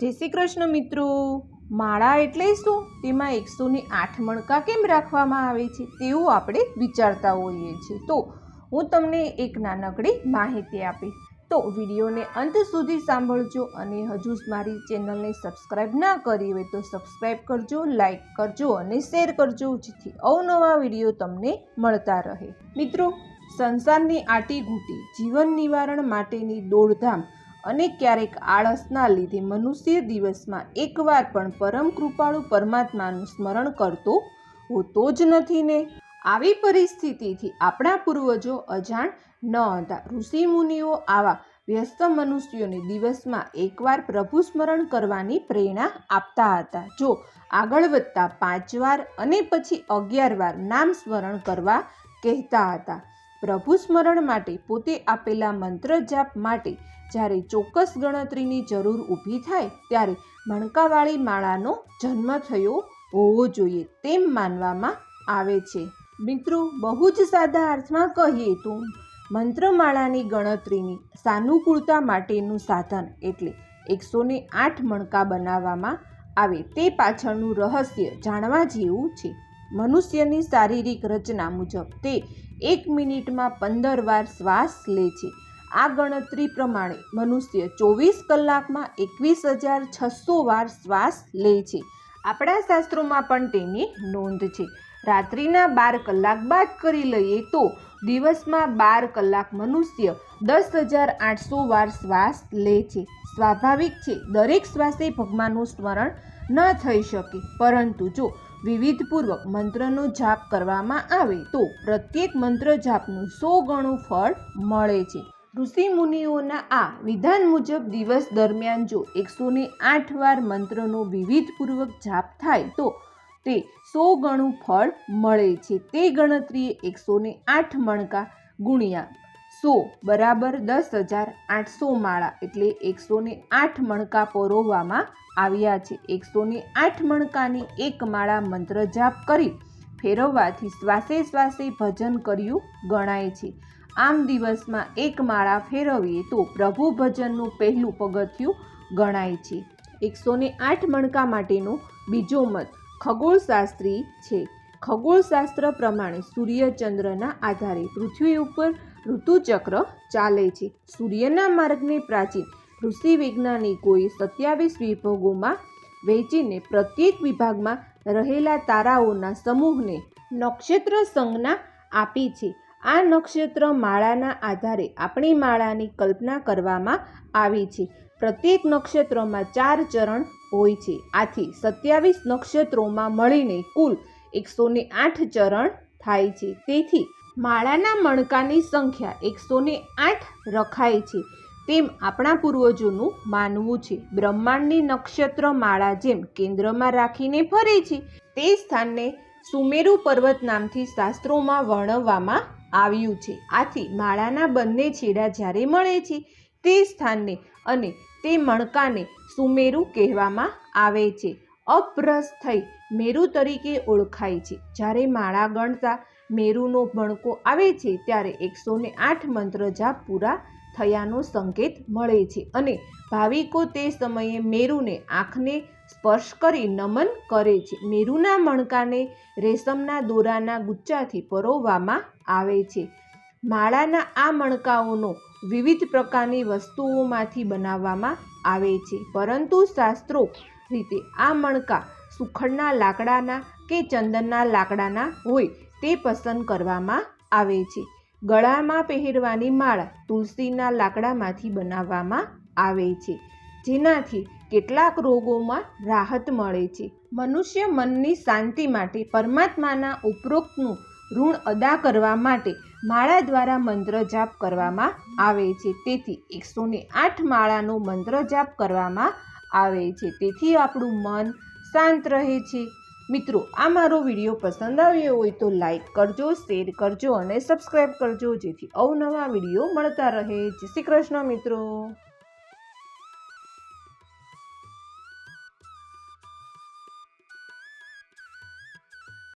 જય શ્રી કૃષ્ણ મિત્રો. માળા એટલે શું? તેમાં એકસોને આઠ મણકા કેમ રાખવામાં આવે છે? તેવું આપણે વિચારતા હોઈએ છીએ. તો હું તમને એક નાનકડી માહિતી આપી તો વિડીયોને અંત સુધી સાંભળજો અને હજુ મારી ચેનલને સબસ્ક્રાઈબ ના કરી હોય તો સબસ્ક્રાઈબ કરજો લાઈક કરજો અને શેર કરજો, જેથી અવનવા વીડિયો તમને મળતા રહે. મિત્રો, સંસારની આટી ઘૂંટી જીવન નિવારણ માટેની દોડધામ અને ક્યારેક આળસના લીધે મનુષ્ય દિવસમાં એકવાર પણ પરમ કૃપાળુ પરમાત્માનું સ્મરણ કરતો હોતો જ નથી ને. આવી પરિસ્થિતિથી આપણા પૂર્વજો અજાણ ન હતા. ઋષિ મુનિઓ આવા વ્યસ્ત મનુષ્યોને દિવસમાં એકવાર પ્રભુ સ્મરણ કરવાની પ્રેરણા આપતા હતા. જો આગળ વધતા પાંચ વાર અને પછી અગિયાર વાર નામ સ્મરણ કરવા કહેતા હતા. પ્રભુ સ્મરણ માટે પોતે આપેલા મંત્ર જાપ માટે જ્યારે ચોક્કસ ગણતરીની જરૂર ઊભી થાય ત્યારે મણકાવાળી માળાનો જન્મ થયો હોવો જોઈએ તેમ માનવામાં આવે છે. મિત્રો, બહુ જ સાદા અર્થમાં કહીએ તો મંત્રમાળાની ગણતરીની સાનુકૂળતા માટેનું સાધન એટલે એકસો આઠ મણકા બનાવવામાં આવે તે પાછળનું રહસ્ય જાણવા જેવું છે. મનુષ્યની શારીરિક રચના મુજબ તે એક મિનિટમાં પંદર વાર શ્વાસ લે છે. આ ગણતરી પ્રમાણે મનુષ્ય ચોવીસ કલાકમાં એકવીસ હજાર છસો વાર શ્વાસ લે છે. આપણા શાસ્ત્રોમાં પણ તેની નોંધ છે. રાત્રિના બાર કલાક બાદ કરી લઈએ તો દિવસમાં બાર કલાક મનુષ્ય દસ હજાર આઠસો વાર શ્વાસ લે છે. સ્વાભાવિક છે, દરેક શ્વાસે ભગવાનનું સ્મરણ ન થઈ શકે. પરંતુ જો વિવિધપૂર્વક મંત્રનો જાપ કરવામાં આવે, તો પ્રત્યેક મંત્ર જાપનું સો ગણું ફળ મળે છે. ઋષિ મુનિઓના આ વિધાન મુજબ દિવસ દરમિયાન જો એકસો ને આઠ વાર મંત્રનો વિવિધપૂર્વક જાપ થાય, તો તે સો ગણું ફળ મળે છે. તે ગણતરીએ એકસો ને આઠ મણકા ગુણ્યા સો બરાબર દસ હજાર આઠસો માળા એટલે એકસો ને આઠ મણકા પરોવવામાં આવ્યા છે. એકસો ને આઠ મણકાની એક માળા મંત્ર જાપ કરી ફેરવવાથી શ્વાસે શ્વાસે ભજન કર્યું ગણાય છે. આમ દિવસમાં એક માળા ફેરવીએ તો પ્રભુ ભજનનું પહેલું પગથિયું ગણાય છે. એકસો ને આઠ મણકા માટેનો બીજો મત ખગોળશાસ્ત્રી છે. ખગોળશાસ્ત્ર પ્રમાણે સૂર્યચંદ્રના આધારે પૃથ્વી ઉપર ઋતુચક્ર ચાલે છે. સૂર્યના માર્ગને પ્રાચીન ઋષિ વૈજ્ઞાનિકોએ સત્યાવીસ વિભાગોમાં વહેંચીને પ્રત્યેક વિભાગમાં રહેલા તારાઓના સમૂહને નક્ષત્ર સંજ્ઞા આપી છે. આ નક્ષત્ર માળાના આધારે આપણી માળાની કલ્પના કરવામાં આવી છે. પ્રત્યેક નક્ષત્રમાં ચાર ચરણ હોય છે. આથી સત્યાવીસ નક્ષત્રોમાં મળીને કુલ એકસો આઠ ચરણ થાય છે. તેથી માળાના મણકાની સંખ્યા એકસો ને આઠ રખાય છે. તેમ આપણા પૂર્વજોનું માનવું છે. બ્રહ્માંડની નક્ષત્ર માળા જેમ કેન્દ્રમાં રાખીને ફરે છે, તે સ્થાનને સુમેરુ પર્વત નામથી શાસ્ત્રોમાં વર્ણવવામાં આવ્યું છે. આથી માળાના બંને છેડા જ્યારે મળે છે, તે સ્થાનને અને તે મણકાને સુમેરુ કહેવામાં આવે છે. અપ્રસ થઈ મેરુ તરીકે ઓળખાય છે. જ્યારે માળા ગણતા મેરુનો મણકો આવે છે ત્યારે એકસો ને આઠ મંત્ર જાપ પૂરા થયાનો સંકેત મળે છે અને ભાવિકો તે સમયે મેરુને આંખને સ્પર્શ કરી નમન કરે છે. મેરુના મણકાને રેશમના દોરાના ગુચ્ચાથી પરોવવામાં આવે છે. માળાના આ મણકાઓનો વિવિધ પ્રકારની વસ્તુઓમાંથી બનાવવામાં આવે છે. પરંતુ શાસ્ત્રો રીતે આ મણકા સુખડના લાકડાના કે ચંદનના લાકડાના હોય તે પસંદ કરવામાં આવે છે. ગળામાં પહેરવાની માળા તુલસીના લાકડામાંથી બનાવવામાં આવે છે, જેનાથી કેટલાક રોગોમાં રાહત મળે છે. મનુષ્ય મનની શાંતિ માટે પરમાત્માના ઉપરોક્તનું ઋણ અદા કરવા માટે માળા દ્વારા મંત્ર જાપ કરવામાં આવે છે. તેથી એકસો ને આઠ માળાનો મંત્ર જાપ કરવામાં આવે છે. તેથી આપણું મન શાંત રહે છે. મિત્રો, આ મારો વીડિયો પસંદ આવ્યો હોય તો લાઈક કરજો શેર કરજો અને સબસ્ક્રાઈબ કરજો, જેથી અવનવા વીડિયો મળતા રહે. જય શ્રી કૃષ્ણ મિત્રો.